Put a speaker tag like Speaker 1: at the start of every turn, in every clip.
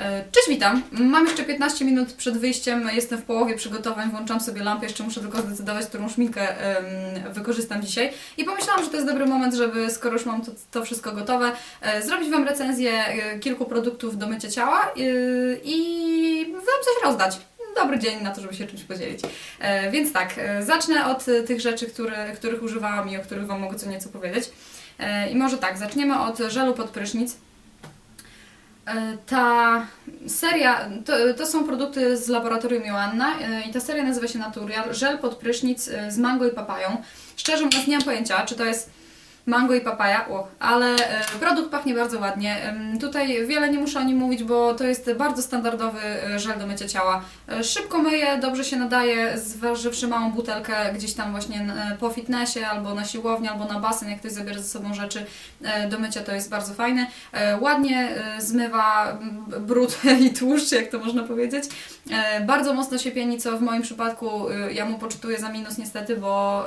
Speaker 1: E, Cześć, witam. Mam jeszcze 15 minut przed wyjściem, jestem w połowie przygotowań, włączam sobie lampę, jeszcze muszę tylko zdecydować, którą szminkę wykorzystam dzisiaj. I pomyślałam, że to jest dobry moment, żeby, skoro już mam to, to wszystko gotowe, e, zrobić Wam recenzję e, kilku produktów do mycia ciała i Wam coś rozdać. Dobry dzień na to, żeby się czymś podzielić. E, Więc tak, e, zacznę od tych rzeczy, które, których używałam i o których Wam mogę co nieco powiedzieć. E, I może tak, zaczniemy od żelu pod prysznic. E, Ta seria, to, to są produkty z laboratorium Joanna e, i ta seria nazywa się Naturial, żel pod prysznic e, z mango i papają. Szczerze mówiąc nie mam pojęcia, czy to jest mango i papaja, o, ale e, produkt pachnie bardzo ładnie. Tutaj wiele nie muszę o nim mówić, bo to jest bardzo standardowy e, żel do mycia ciała. E, Szybko myje, dobrze się nadaje, zważywszy małą butelkę gdzieś tam właśnie po fitnessie, albo na siłowni, albo na basen, jak ktoś zabiera ze sobą rzeczy do mycia, to jest bardzo fajne. Ładnie zmywa brud i tłuszcz, jak to można powiedzieć. Bardzo mocno się pieni, co w moim przypadku ja mu poczytuję za minus niestety, bo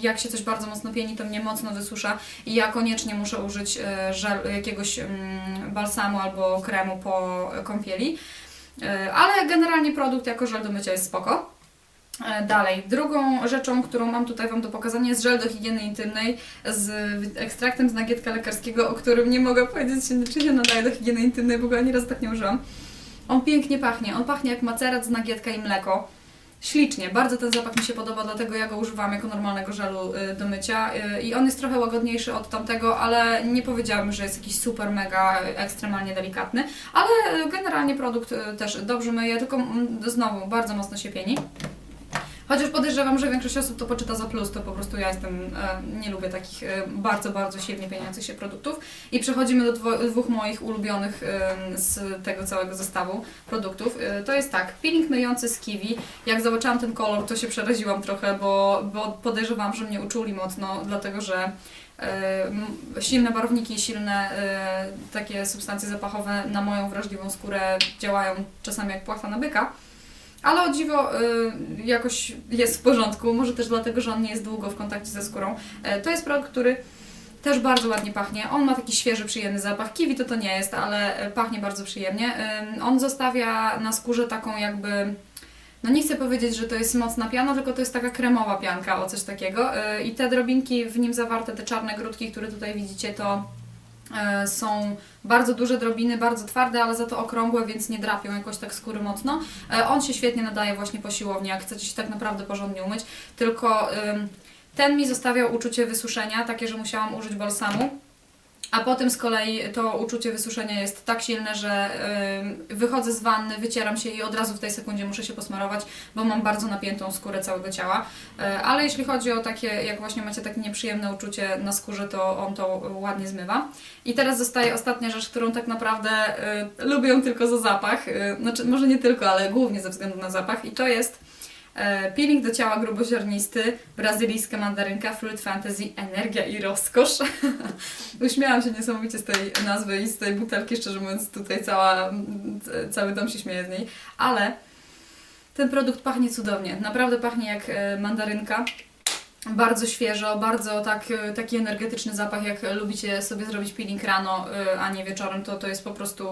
Speaker 1: jak się coś bardzo mocno pieni, to mnie mocno wysusza i ja koniecznie muszę użyć e, żel, jakiegoś mm, balsamu albo kremu po kąpieli. E, Ale generalnie produkt jako żel do mycia jest spoko. E, Dalej, drugą rzeczą, którą mam tutaj Wam do pokazania jest żel do higieny intymnej z ekstraktem z nagietka lekarskiego, o którym nie mogę powiedzieć, czy się nadaje do higieny intymnej, w ogóle ani razu tak nie użyłam. On pięknie pachnie, on pachnie jak macerat z nagietka i mleko. Ślicznie, bardzo ten zapach mi się podoba, dlatego ja go używam jako normalnego żelu y, do mycia. Y, i on jest trochę łagodniejszy od tamtego, ale nie powiedziałabym, że jest jakiś super, mega, ekstremalnie delikatny, ale y, generalnie produkt też dobrze myje, tylko mm, znowu bardzo mocno się pieni. Chociaż podejrzewam, że większość osób to poczyta za plus, to po prostu ja jestem, e, nie lubię takich e, bardzo, bardzo silnie pieniących się produktów. I przechodzimy do dwóch moich ulubionych z tego całego zestawu produktów. E, to jest tak, peeling myjący z kiwi. Jak zobaczyłam ten kolor, to się przeraziłam trochę, bo, bo podejrzewam, że mnie uczuli mocno, dlatego że silne barwniki, silne takie substancje zapachowe na moją wrażliwą skórę działają czasami jak płachta na byka. Ale o dziwo y, jakoś jest w porządku, może też dlatego, że on nie jest długo w kontakcie ze skórą. E, to jest produkt, który też bardzo ładnie pachnie. On ma taki świeży, przyjemny zapach. Kiwi to to nie jest, ale e, pachnie bardzo przyjemnie. On zostawia na skórze taką jakby... No nie chcę powiedzieć, że to jest mocna piana, tylko to jest taka kremowa pianka, o coś takiego. Y, I te drobinki w nim zawarte, te czarne grudki, które tutaj widzicie, to e, są bardzo duże drobiny, bardzo twarde, ale za to okrągłe, więc nie drapią jakoś tak skóry mocno. E, On się świetnie nadaje właśnie po siłowni, jak chcecie się tak naprawdę porządnie umyć, tylko ten mi zostawiał uczucie wysuszenia, takie, że musiałam użyć balsamu. A potem z kolei to uczucie wysuszenia jest tak silne, że ym, wychodzę z wanny, wycieram się i od razu w tej sekundzie muszę się posmarować, bo mam bardzo napiętą skórę całego ciała. E, Ale jeśli chodzi o takie, jak właśnie macie takie nieprzyjemne uczucie na skórze, to on to ładnie zmywa. I teraz zostaje ostatnia rzecz, którą tak naprawdę y, lubię tylko za zapach. Y, znaczy, może nie tylko, ale głównie ze względu na zapach. I to jest peeling do ciała gruboziarnisty, brazylijska mandarynka, Fruit Fantasy, energia i rozkosz. Uśmiałam się niesamowicie z tej nazwy i z tej butelki, szczerze mówiąc, tutaj cała, c- cały dom się śmieje z niej. Ale ten produkt pachnie cudownie. Naprawdę pachnie jak e, mandarynka. Bardzo świeżo, bardzo tak, e, taki energetyczny zapach, jak lubicie sobie zrobić peeling rano, e, a nie wieczorem, to to jest po prostu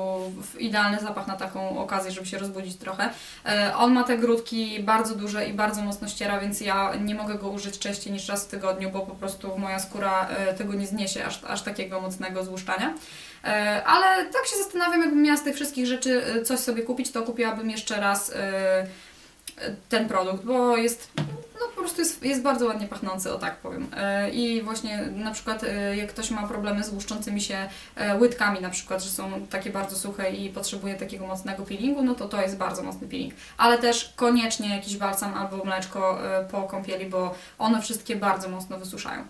Speaker 1: idealny zapach na taką okazję, żeby się rozbudzić trochę. E, On ma te grudki bardzo duże i bardzo mocno ściera, więc ja nie mogę go użyć częściej niż raz w tygodniu, bo po prostu moja skóra tego nie zniesie, aż, aż takiego mocnego złuszczania. Ale tak się zastanawiam, jakbym miała z tych wszystkich rzeczy coś sobie kupić, to kupiłabym jeszcze raz ten produkt, bo jest no po prostu jest, jest bardzo ładnie pachnący, o tak powiem. E, I właśnie na przykład e, jak ktoś ma problemy z łuszczącymi się e, łydkami na przykład, że są takie bardzo suche i potrzebuje takiego mocnego peelingu, no to to jest bardzo mocny peeling. Ale też koniecznie jakiś balsam albo mleczko po kąpieli, bo one wszystkie bardzo mocno wysuszają.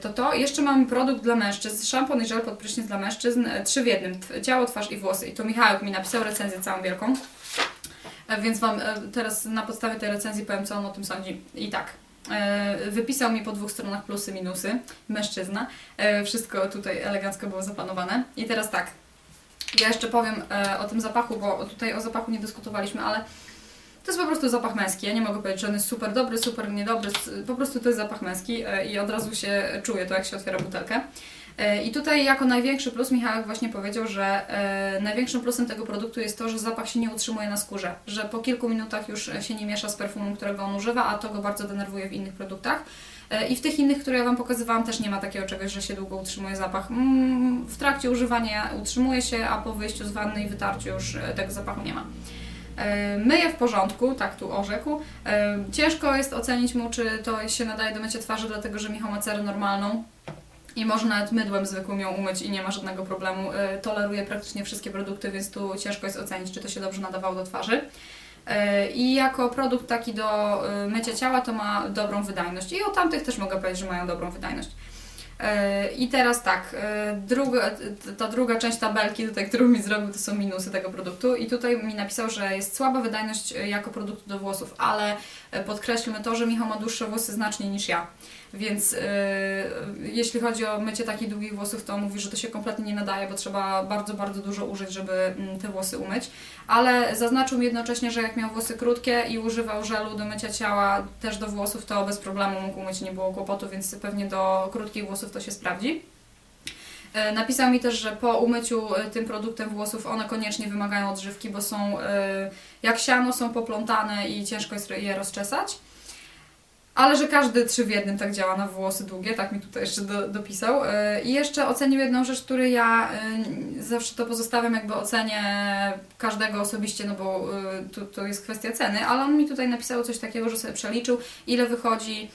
Speaker 1: To to. Jeszcze mamy produkt dla mężczyzn. Szampon i żel pod prysznic dla mężczyzn. Trzy w jednym. Ciało, twarz i włosy. I to Michałek mi napisał recenzję całą wielką. E, Więc Wam e, teraz na podstawie tej recenzji powiem, co on o tym sądzi. I tak. e, Wypisał mi po dwóch stronach plusy, minusy. Mężczyzna. Wszystko tutaj elegancko było zaplanowane. I teraz tak. Ja jeszcze powiem o tym zapachu, bo tutaj o zapachu nie dyskutowaliśmy, ale to jest po prostu zapach męski. Ja nie mogę powiedzieć, że on jest super dobry, super niedobry. Po prostu to jest zapach męski i od razu się czuje to, jak się otwiera butelkę. E, I tutaj jako największy plus Michałek właśnie powiedział, że e, największym plusem tego produktu jest to, że zapach się nie utrzymuje na skórze, że po kilku minutach już się nie miesza z perfumem, którego on używa, a to go bardzo denerwuje w innych produktach. E, I w tych innych, które ja Wam pokazywałam, też nie ma takiego czegoś, że się długo utrzymuje zapach. Mm, W trakcie używania utrzymuje się, a po wyjściu z wanny i wytarciu już tego zapachu nie ma. Myję w porządku, tak tu orzekł. Ciężko jest ocenić mu, czy to się nadaje do mycia twarzy, dlatego że Michał ma cerę normalną i może nawet mydłem zwykłym ją umyć i nie ma żadnego problemu. E, Toleruje praktycznie wszystkie produkty, więc tu ciężko jest ocenić, czy to się dobrze nadawało do twarzy. E, I jako produkt taki do e, mycia ciała to ma dobrą wydajność. I o tamtych też mogę powiedzieć, że mają dobrą wydajność. I teraz tak, druga, ta druga część tabelki tutaj, którą mi zrobił, to są minusy tego produktu i tutaj mi napisał, że jest słaba wydajność jako produktu do włosów, ale podkreślmy to, że Michał ma dłuższe włosy znacznie niż ja, więc e, jeśli chodzi o mycie takich długich włosów, to mówi, że to się kompletnie nie nadaje, bo trzeba bardzo, bardzo dużo użyć, żeby mm, te włosy umyć, ale zaznaczył mi jednocześnie, że jak miał włosy krótkie i używał żelu do mycia ciała też do włosów, to bez problemu mógł umyć, nie było kłopotu, więc pewnie do krótkich włosów to się sprawdzi. E, Napisał mi też, że po umyciu e, tym produktem włosów one koniecznie wymagają odżywki, bo są e, jak siano, są poplątane i ciężko jest je rozczesać. Ale że każdy trzy w jednym tak działa na włosy długie, tak mi tutaj jeszcze do, dopisał. E, I jeszcze ocenił jedną rzecz, której ja e, zawsze to pozostawiam jakby ocenie każdego osobiście, no bo e, tu, to jest kwestia ceny, ale on mi tutaj napisał coś takiego, że sobie przeliczył, ile wychodzi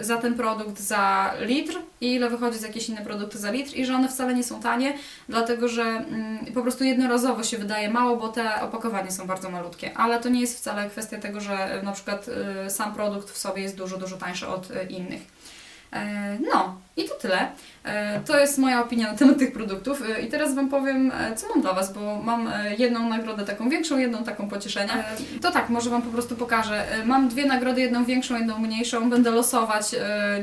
Speaker 1: za ten produkt za litr i ile wychodzi za jakieś inne produkty za litr i że one wcale nie są tanie, dlatego że mm, po prostu jednorazowo się wydaje mało, bo te opakowania są bardzo malutkie, ale to nie jest wcale kwestia tego, że na przykład e, sam produkt w sobie jest dużo, dużo tańszy od e, innych. E, No, i to tyle. E, To jest moja opinia na temat tych produktów. E, I teraz Wam powiem, co mam dla Was, bo mam jedną nagrodę taką większą, jedną taką pocieszenia. E, To tak, może Wam po prostu pokażę. Mam dwie nagrody, jedną większą, jedną mniejszą. Będę losować,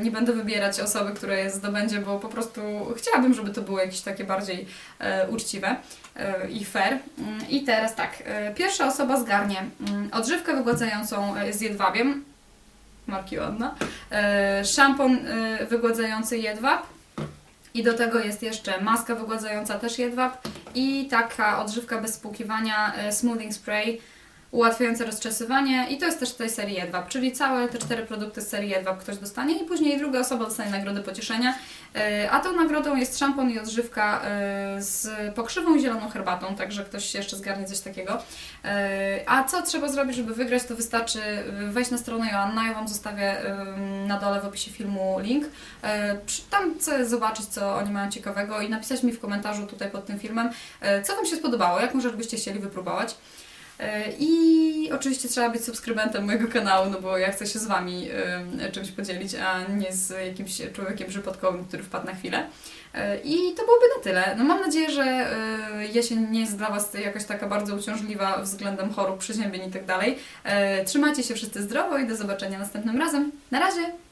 Speaker 1: nie będę wybierać osoby, która je zdobędzie, bo po prostu chciałabym, żeby to było jakieś takie bardziej uczciwe i fair. Mm, I teraz tak, pierwsza osoba zgarnie mm, odżywkę wygładzającą z jedwabiem, marki ładna, e, szampon e, wygładzający jedwab. I do tego jest jeszcze maska wygładzająca też jedwab. I taka odżywka bez spłukiwania, e, smoothing spray ułatwiające rozczesywanie i to jest też z tej serii jedwab, czyli całe te cztery produkty z serii jedwab ktoś dostanie i później druga osoba dostanie nagrodę pocieszenia, E, a tą nagrodą jest szampon i odżywka e, z pokrzywą i zieloną herbatą, także ktoś jeszcze zgarnie coś takiego. E, A co trzeba zrobić, żeby wygrać, to wystarczy wejść na stronę Joanna, ja Wam zostawię na dole w opisie filmu link. Tam chcę zobaczyć, co oni mają ciekawego i napisać mi w komentarzu tutaj pod tym filmem, co Wam się spodobało, jaką rzecz byście chcieli wypróbować. E, I oczywiście trzeba być subskrybentem mojego kanału, no bo ja chcę się z Wami em, czymś podzielić, a nie z jakimś człowiekiem przypadkowym, który wpadł na chwilę. E, I to byłoby na tyle. No mam nadzieję, że e, jesień nie jest dla Was jakoś taka bardzo uciążliwa względem chorób, przeziębień i tak. E, Trzymajcie się wszyscy zdrowo i do zobaczenia następnym razem. Na razie!